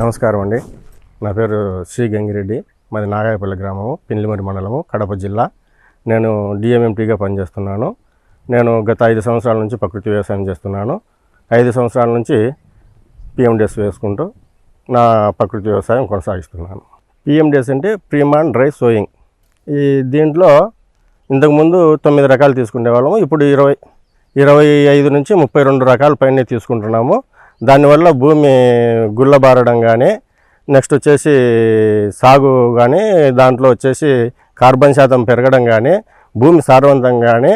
నమస్కారం అండి. నా పేరు శ్రీ గంగిరెడ్డి. మాది నాగాయపల్లి గ్రామము పిన్లిమరి మండలము కడప జిల్లా. నేను డిఎంఎంటీగా పనిచేస్తున్నాను. నేను గత ఐదు సంవత్సరాల నుంచి ప్రకృతి వ్యవసాయం చేస్తున్నాను. ఐదు సంవత్సరాల నుంచి పిఎండిఎస్ వేసుకుంటూ నా ప్రకృతి వ్యవసాయం కొనసాగిస్తున్నాను. పిఎండిఎస్ అంటే ప్రీమాన్ డ్రై సోయింగ్. ఈ దీంట్లో ఇంతకుముందు తొమ్మిది రకాలు తీసుకునే వాళ్ళము ఇప్పుడు ఇరవై ఇరవై ఐదు నుంచి ముప్పై రెండు రకాల పైన తీసుకుంటున్నాము. దానివల్ల భూమి గుల్లబారడం కానీ నెక్స్ట్ వచ్చేసి సాగు కానీ దాంట్లో వచ్చేసి కార్బన్ శాతం పెరగడం కానీ భూమి సారవంతం కానీ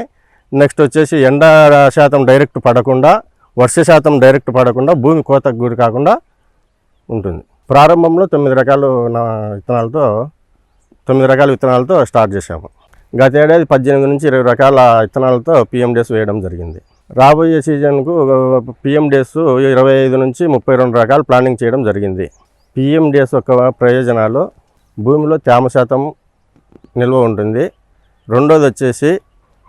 నెక్స్ట్ వచ్చేసి ఎండ శాతం డైరెక్ట్ పడకుండా వర్ష శాతం డైరెక్ట్ పడకుండా భూమి కోతకు గురి కాకుండా ఉంటుంది. ప్రారంభంలో తొమ్మిది రకాలు నా విత్తనాలతో తొమ్మిది రకాల విత్తనాలతో స్టార్ట్ చేశాము. గత ఏడాది పద్దెనిమిది నుంచి ఇరవై రకాల విత్తనాలతో పిఎండిఎస్ వేయడం జరిగింది. రాబోయే సీజన్కు పిఎండిఎస్ ఇరవై ఐదు నుంచి ముప్పై రెండు రకాలు ప్లానింగ్ చేయడం జరిగింది. పిఎండిఎస్ యొక్క ప్రయోజనాలు భూమిలో తేమ శాతం నిల్వ ఉంటుంది. రెండోది వచ్చేసి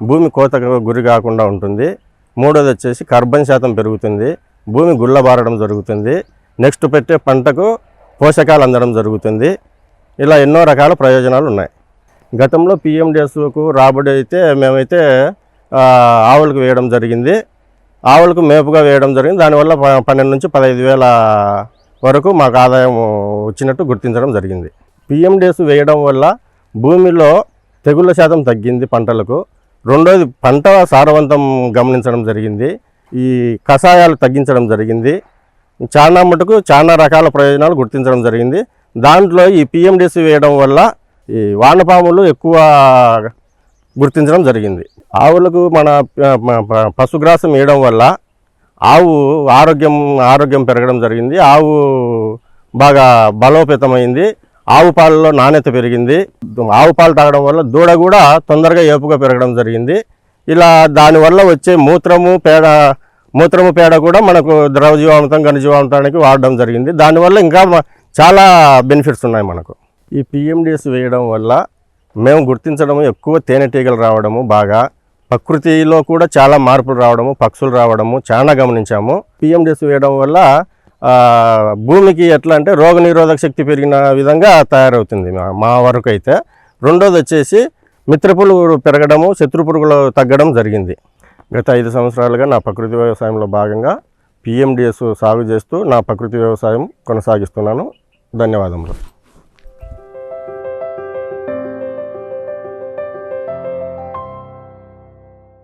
భూమి కోతకు గురి కాకుండా ఉంటుంది. మూడోది వచ్చేసి కార్బన్ శాతం పెరుగుతుంది. భూమి గుల్లబారడం జరుగుతుంది. నెక్స్ట్ పెట్టే పంటకు పోషకాలు అందడం జరుగుతుంది. ఇలా ఎన్నో రకాల ప్రయోజనాలు ఉన్నాయి. గతంలో పిఎండిఎస్కు రాబడి అయితే మేమైతే ఆవులకు వేయడం జరిగింది. ఆవులకు మేపుగా వేయడం జరిగింది. దానివల్ల ప- పన్నెండు నుంచి పదహైదు వేల వరకు మాకు ఆదాయం వచ్చినట్టు గుర్తించడం జరిగింది. పిఎండిఎస్ వేయడం వల్ల భూమిలో తెగుళ్ళ శాతం తగ్గింది పంటలకు. రెండోది పంట సారవంతం గమనించడం జరిగింది. ఈ కషాయాలు తగ్గించడం జరిగింది. చాలా మటుకు చాలా రకాల ప్రయోజనాలు గుర్తించడం జరిగింది. దాంట్లో ఈ పిఎండిఎస్ వేయడం వల్ల ఈ వానపాములు ఎక్కువ గుర్తించడం జరిగింది. ఆవులకు మన ప- పశుగ్రాసం వేయడం వల్ల ఆవు ఆరోగ్యం ఆరోగ్యం పెరగడం జరిగింది. ఆవు బాగా బలోపేతమైంది. ఆవు పాలలో నాణ్యత పెరిగింది. ఆవు పాలు తాగడం వల్ల దూడ కూడా తొందరగా ఏపుగా పెరగడం జరిగింది. ఇలా దానివల్ల వచ్చే మూత్రము పేడ మూత్రము పేడ కూడా మనకు ద్రవజీవామృతం ఘనజీవామృతానికి వాడడం జరిగింది. దానివల్ల ఇంకా చాలా బెనిఫిట్స్ ఉన్నాయి మనకు. ఈ పిఎండిఎస్ వేయడం వల్ల మేము గుర్తించడము ఎక్కువ తేనెటీగలు రావడము బాగా ప్రకృతిలో కూడా చాలా మార్పులు రావడము పక్షులు రావడము చాలా గమనించాము. పిఎండిఎస్ వేయడం వల్ల భూమికి ఎట్లా అంటే రోగనిరోధక శక్తి పెరిగిన విధంగా తయారవుతుంది మా- మా వరకు అయితే. రెండోది వచ్చేసి మిత్రపులు పెరగడము శత్రు పురుగులు తగ్గడం జరిగింది. గత ఐదు సంవత్సరాలుగా నా ప్రకృతి వ్యవసాయంలో భాగంగా పిఎండిఎస్ సాగు చేస్తూ నా ప్రకృతి వ్యవసాయం కొనసాగిస్తున్నాను. ధన్యవాదములు.